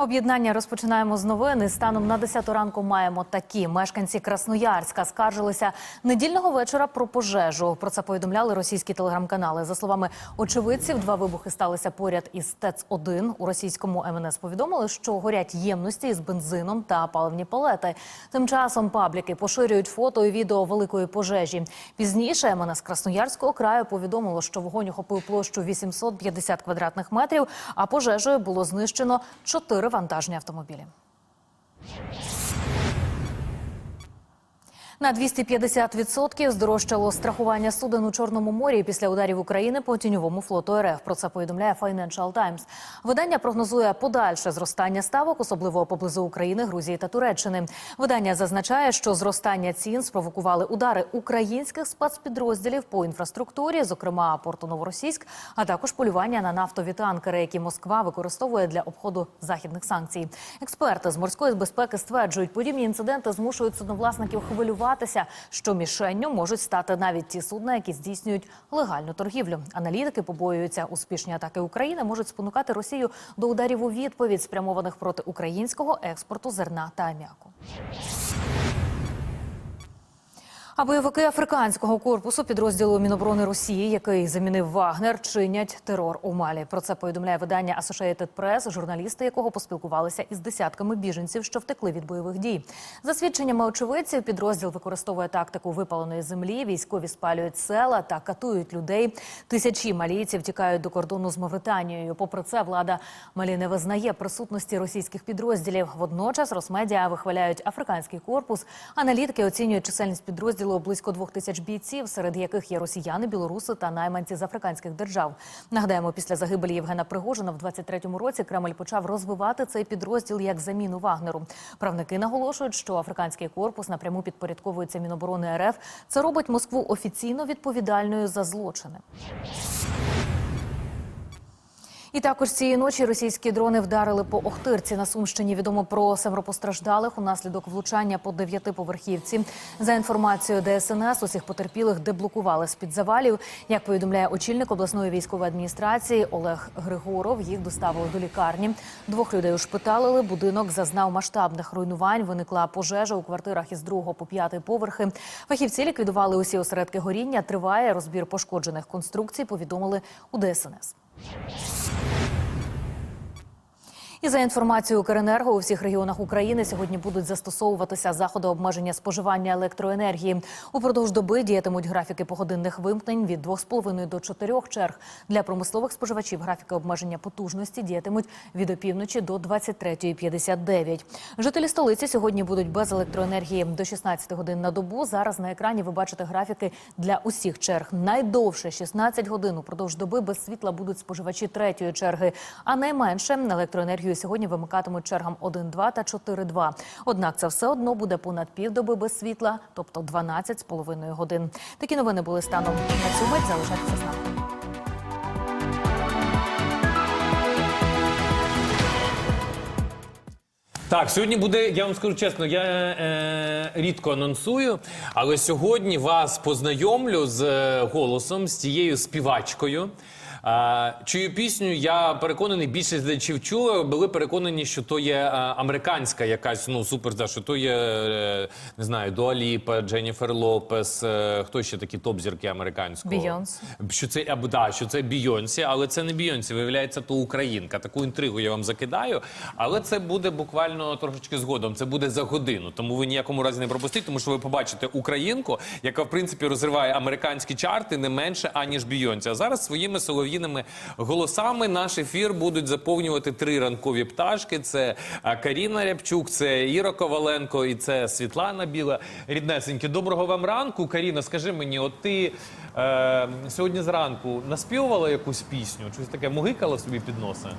Об'єднання розпочинаємо з новини. Станом на 10 ранку маємо такі. Мешканці Красноярська скаржилися недільного вечора про пожежу. Про це повідомляли російські телеграм-канали. За словами очевидців, два вибухи сталися поряд із ТЕЦ-1. У російському МНС повідомили, що горять ємності із бензином та паливні палети. Тим часом пабліки поширюють фото і відео великої пожежі. Пізніше МНС Красноярського краю повідомило, що вогонь охопив площу 850 квадратних метрів, а пожежею було знищено чотири вантажні автомобілі. На 250% здорожчало страхування суден у Чорному морі після ударів України по тіньовому флоту РФ. Про це повідомляє Financial Times. Видання прогнозує подальше зростання ставок, особливо поблизу України, Грузії та Туреччини. Видання зазначає, що зростання цін спровокували удари українських спецпідрозділів по інфраструктурі, зокрема порту Новоросійськ, а також полювання на нафтові танкери, які Москва використовує для обходу західних санкцій. Експерти з морської безпеки стверджують, подібні інциденти змушують судновласників хвилюватися, що мішенню можуть стати навіть ті судна, які здійснюють легальну торгівлю. Аналітики побоюються, успішні атаки України можуть спонукати Росію до ударів у відповідь, спрямованих проти українського експорту зерна та аміаку. А бойовики африканського корпусу підрозділу Міноборони Росії, який замінив Вагнер, чинять терор у Малі. Про це повідомляє видання Associated Press, журналісти якого поспілкувалися із десятками біженців, що втекли від бойових дій. За свідченнями очевидців, підрозділ використовує тактику випаленої землі. Військові спалюють села та катують людей. Тисячі малійців тікають до кордону з Мавританією. Попри це, влада Малі не визнає присутності російських підрозділів. Водночас Росмедіа вихваляють африканський корпус. Аналітики оцінюють чисельність підрозділу близько двох тисяч бійців, серед яких є росіяни, білоруси та найманці з африканських держав. Нагадаємо, після загибелі Євгена Пригожина в 23-му році Кремль почав розвивати цей підрозділ як заміну Вагнеру. Правники наголошують, що африканський корпус напряму підпорядковується Міноборони РФ. Це робить Москву офіційно відповідальною за злочини. І також цієї ночі російські дрони вдарили по Охтирці. На Сумщині відомо про семеро постраждалих унаслідок влучання по дев'ятиповерхівці. За інформацією ДСНС, усіх потерпілих деблокували з під завалів. Як повідомляє очільник обласної військової адміністрації Олег Григоров, їх доставили до лікарні. Двох людей ушпиталили. Будинок зазнав масштабних руйнувань. Виникла пожежа у квартирах із другого по п'ятий поверхи. Фахівці ліквідували усі осередки горіння. Триває розбір пошкоджених конструкцій. Повідомили у ДСНС. Thank you. І за інформацією Укренерго, у всіх регіонах України сьогодні будуть застосовуватися заходи обмеження споживання електроенергії. Упродовж доби діятимуть графіки погодинних вимкнень від 2,5 до 4 черг. Для промислових споживачів графіки обмеження потужності діятимуть від опівночі до 23.59. Жителі столиці сьогодні будуть без електроенергії до 16 годин на добу. Зараз на екрані ви бачите графіки для усіх черг. Найдовше 16 годин упродовж доби без світла будуть споживачі третьої черги, а найменше електроенергію сьогодні вимикатимуть чергам 1-2 та 4-2. Однак це все одно буде понад півдоби без світла, тобто 12 з половиною годин. Такі новини були станом на цю мить. Залишайтеся з нами. Так, сьогодні буде, я вам скажу чесно, я е, рідко анонсую, але сьогодні вас познайомлю з е, голосом, з тією співачкою. Е, чую пісню, я переконаний, більшість глядачів чули, були переконані, що то є американська якась ну суперза, що то є е, не знаю, Дуаліпа, Дженніфер Лопес, хто ще такі топ-зірки американського? Бейонсе. Що це або да, що це Бійонсі, але це не Бійонсі, виявляється, то українка. Таку інтригу я вам закидаю. Але це буде буквально трошечки згодом. Це буде за годину. Тому ви ніякому разі не пропустіть, тому що ви побачите українку, яка в принципі розриває американські чарти не менше аніж Бійонсі. А зараз своїми солов'їними голосами наш ефір будуть заповнювати три ранкові пташки: це Каріна Рябчук, це Іра Коваленко і це Світлана Біла. Ріднесеньки, доброго вам ранку. Каріна, скажи мені, от ти е, сьогодні зранку наспівувала якусь пісню? Щось таке мугикала собі під носа?